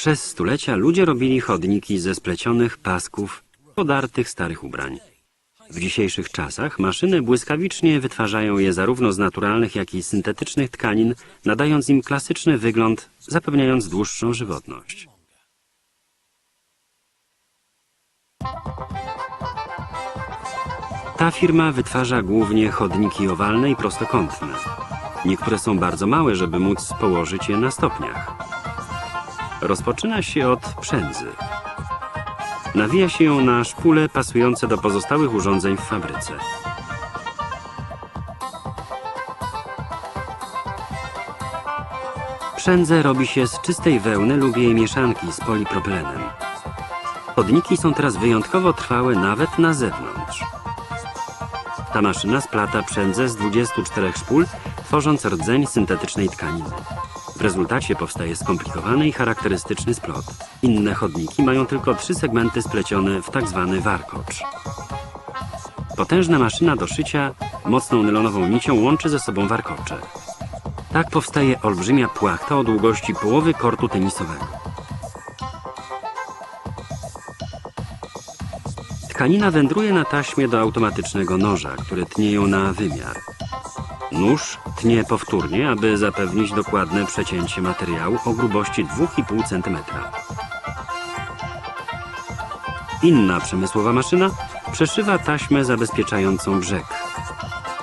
Przez stulecia ludzie robili chodniki ze splecionych pasków, podartych starych ubrań. W dzisiejszych czasach maszyny błyskawicznie wytwarzają je zarówno z naturalnych, jak i syntetycznych tkanin, nadając im klasyczny wygląd, zapewniając dłuższą żywotność. Ta firma wytwarza głównie chodniki owalne i prostokątne. Niektóre są bardzo małe, żeby móc położyć je na stopniach. Rozpoczyna się od przędzy. Nawija się ją na szpule pasujące do pozostałych urządzeń w fabryce. Przędzę robi się z czystej wełny lub jej mieszanki z polipropylenem. Chodniki są teraz wyjątkowo trwałe nawet na zewnątrz. Ta maszyna splata przędzę z 24 szpul, tworząc rdzeń syntetycznej tkaniny. W rezultacie powstaje skomplikowany i charakterystyczny splot. Inne chodniki mają tylko trzy segmenty splecione w tak zwany warkocz. Potężna maszyna do szycia mocną nylonową nicią łączy ze sobą warkocze. Tak powstaje olbrzymia płachta o długości połowy kortu tenisowego. Tkanina wędruje na taśmie do automatycznego noża, który tnie ją na wymiar. Nóż tnie powtórnie, aby zapewnić dokładne przecięcie materiału o grubości 2,5 cm. Inna przemysłowa maszyna przeszywa taśmę zabezpieczającą brzeg.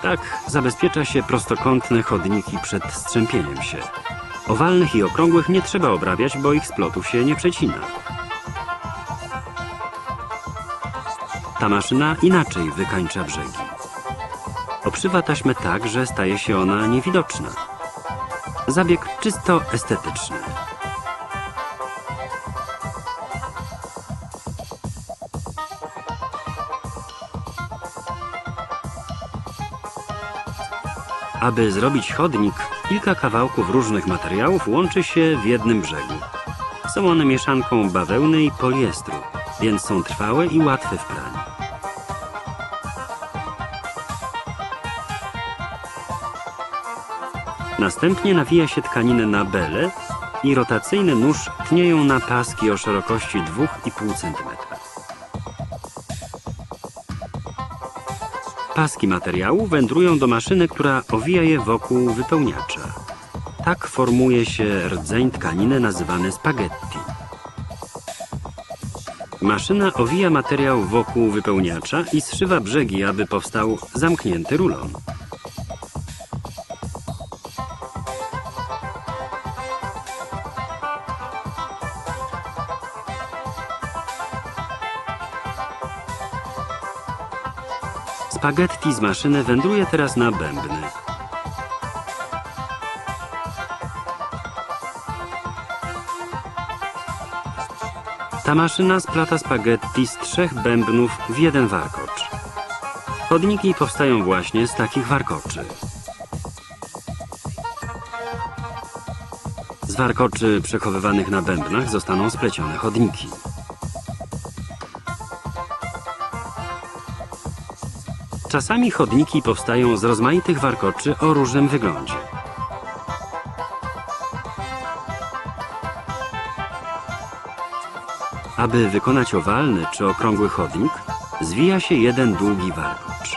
Tak zabezpiecza się prostokątne chodniki przed strzępieniem się. Owalnych i okrągłych nie trzeba obrabiać, bo ich splotów się nie przecina. Ta maszyna inaczej wykańcza brzegi. Obszywa taśmę tak, że staje się ona niewidoczna. Zabieg czysto estetyczny. Aby zrobić chodnik, kilka kawałków różnych materiałów łączy się w jednym brzegu. Są one mieszanką bawełny i poliestru, więc są trwałe i łatwe w praniu. Następnie nawija się tkaninę na belę i rotacyjny nóż tnie ją na paski o szerokości 2,5 cm. Paski materiału wędrują do maszyny, która owija je wokół wypełniacza. Tak formuje się rdzeń tkaniny nazywany spaghetti. Maszyna owija materiał wokół wypełniacza i zszywa brzegi, aby powstał zamknięty rulon. Spaghetti z maszyny wędruje teraz na bębny. Ta maszyna splata spaghetti z trzech bębnów w jeden warkocz. Chodniki powstają właśnie z takich warkoczy. Z warkoczy przechowywanych na bębnach zostaną splecione chodniki. Czasami chodniki powstają z rozmaitych warkoczy o różnym wyglądzie. Aby wykonać owalny czy okrągły chodnik, zwija się jeden długi warkocz.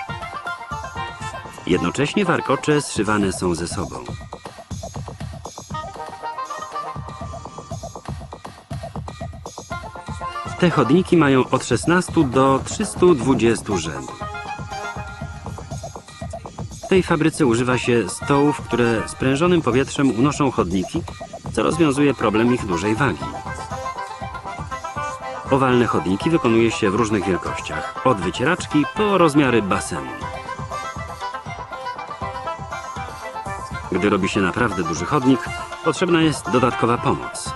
Jednocześnie warkocze zszywane są ze sobą. Te chodniki mają od 16 do 320 rzędów. Tej fabryce używa się stołów, które sprężonym powietrzem unoszą chodniki, co rozwiązuje problem ich dużej wagi. Owalne chodniki wykonuje się w różnych wielkościach, od wycieraczki po rozmiary basenu. Gdy robi się naprawdę duży chodnik, potrzebna jest dodatkowa pomoc.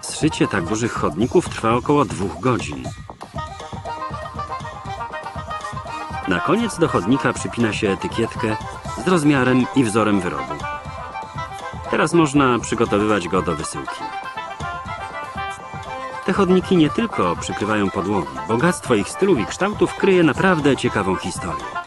Zszycie tak dużych chodników trwa około dwóch godzin. Na koniec do chodnika przypina się etykietkę z rozmiarem i wzorem wyrobu. Teraz można przygotowywać go do wysyłki. Te chodniki nie tylko przykrywają podłogi. Bogactwo ich stylów i kształtów kryje naprawdę ciekawą historię.